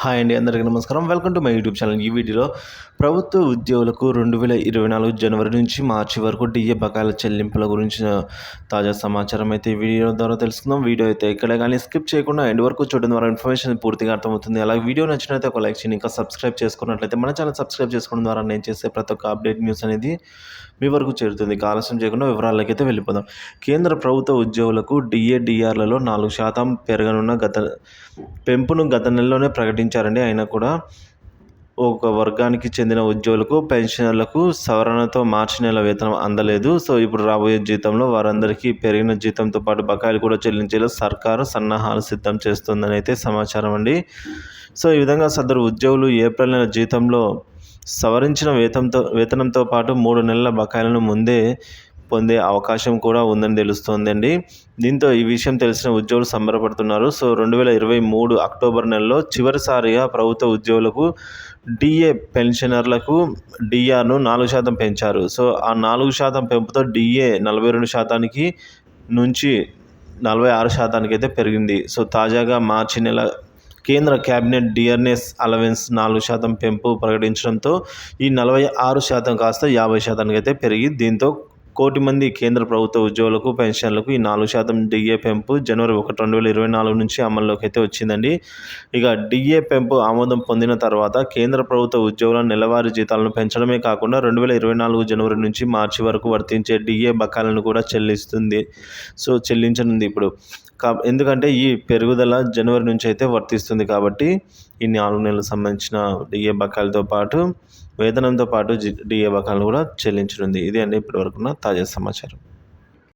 Hi అండి అందరికీ నమస్కారం. Welcome to my YouTube channel. ఈ వీడియోలో ప్రభుత్వ ఉద్యోగులకు రెండు వేల ఇరవై నాలుగు జనవరి నుంచి మార్చి వరకు డిఏ బకాయిల చెల్లింపుల గురించిన తాజా సమాచారం అయితే ఈ వీడియో ద్వారా తెలుసుకుందాం. వీడియో అయితే ఇక్కడ కానీ స్కిప్ చేయకుండా ఎండ్ వరకు చూడడం ద్వారా ఇన్ఫర్మేషన్ పూర్తిగా అర్థమవుతుంది. అలాగే వీడియో నచ్చినట్లయితే ఒక లైక్ చేయండి. ఇంకా సబ్స్క్రైబ్ చేసుకున్నట్లయితే మన ఛానల్ సబ్స్క్రైబ్ చేసుకోవడం ద్వారా నేను చేసే ప్రతి ఒక్క అప్డేట్ న్యూస్ అనేది మీ వరకు చేరుతుంది. ఆలస్యం చేయకుండా వివరాలకైతే వెళ్ళిపోదాం. కేంద్ర ప్రభుత్వ ఉద్యోగులకు డిఏడిఆర్లలో నాలుగు శాతం పెరగనున్న గత పెంపును గత నెలలోనే ప్రకటించారండి. అయినా కూడా ఒక వర్గానికి చెందిన ఉద్యోగులకు పెన్షనర్లకు సవరణతో మార్చి నెల వేతనం అందలేదు. సో ఇప్పుడు రాబోయే జీతంలో వారందరికీ పెరిగిన జీతంతో పాటు బకాయిలు కూడా చెల్లించేలా సర్కారు సన్నాహాలు సిద్ధం చేస్తుందని అయితే సమాచారం అండి. సో ఈ విధంగా సదరు ఉద్యోగులు ఏప్రిల్ నెల జీతంలో సవరించిన వేతంతో వేతనంతో పాటు మూడు నెలల బకాయిలను ముందే పొందే అవకాశం కూడా ఉందని తెలుస్తోందండి. దీంతో ఈ విషయం తెలిసిన ఉద్యోగులు సంబరపడుతున్నారు. సో రెండు వేల ఇరవై మూడు అక్టోబర్ నెలలో చివరిసారిగా ప్రభుత్వ ఉద్యోగులకు డిఏ పెన్షనర్లకు డిఆర్ను నాలుగు శాతం పెంచారు. సో ఆ నాలుగు శాతం పెంపుతో డిఏ నలభై రెండు శాతానికి నుంచి నలభై ఆరు శాతానికి అయితే పెరిగింది. సో తాజాగా మార్చి నెల కేంద్ర కేబినెట్ డిఆర్ఎస్ అలవెన్స్ నాలుగు శాతం పెంపు ప్రకటించడంతో ఈ నలభై ఆరు శాతం కాస్త యాభై శాతానికి అయితే పెరిగి దీంతో కోటి మంది కేంద్ర ప్రభుత్వ ఉద్యోగులకు పెన్షన్లకు ఈ నాలుగు శాతం డిఏ పెంపు జనవరి ఒకటి రెండు వేల ఇరవై నాలుగు నుంచి అమల్లోకి అయితే వచ్చిందండి. ఇక డిఏ పెంపు ఆమోదం పొందిన తర్వాత కేంద్ర ప్రభుత్వ ఉద్యోగుల నెలవారీ జీతాలను పెంచడమే కాకుండా రెండు వేల ఇరవై నాలుగు జనవరి నుంచి మార్చి వరకు వర్తించే డిఏ బకాలను కూడా చెల్లిస్తుంది. సో చెల్లించనుంది ఇప్పుడు. కా ఎందుకంటే ఈ పెరుగుదల జనవరి నుంచి అయితే వర్తిస్తుంది కాబట్టి ఈ నాలుగు నెలలకు సంబంధించిన డిఏ బకాయిలతో పాటు వేతనంతో పాటు డిఏ బకాయిలు కూడా చెల్లించనుంది. ఇది అండి ఇప్పటివరకున్న తాజా సమాచారం.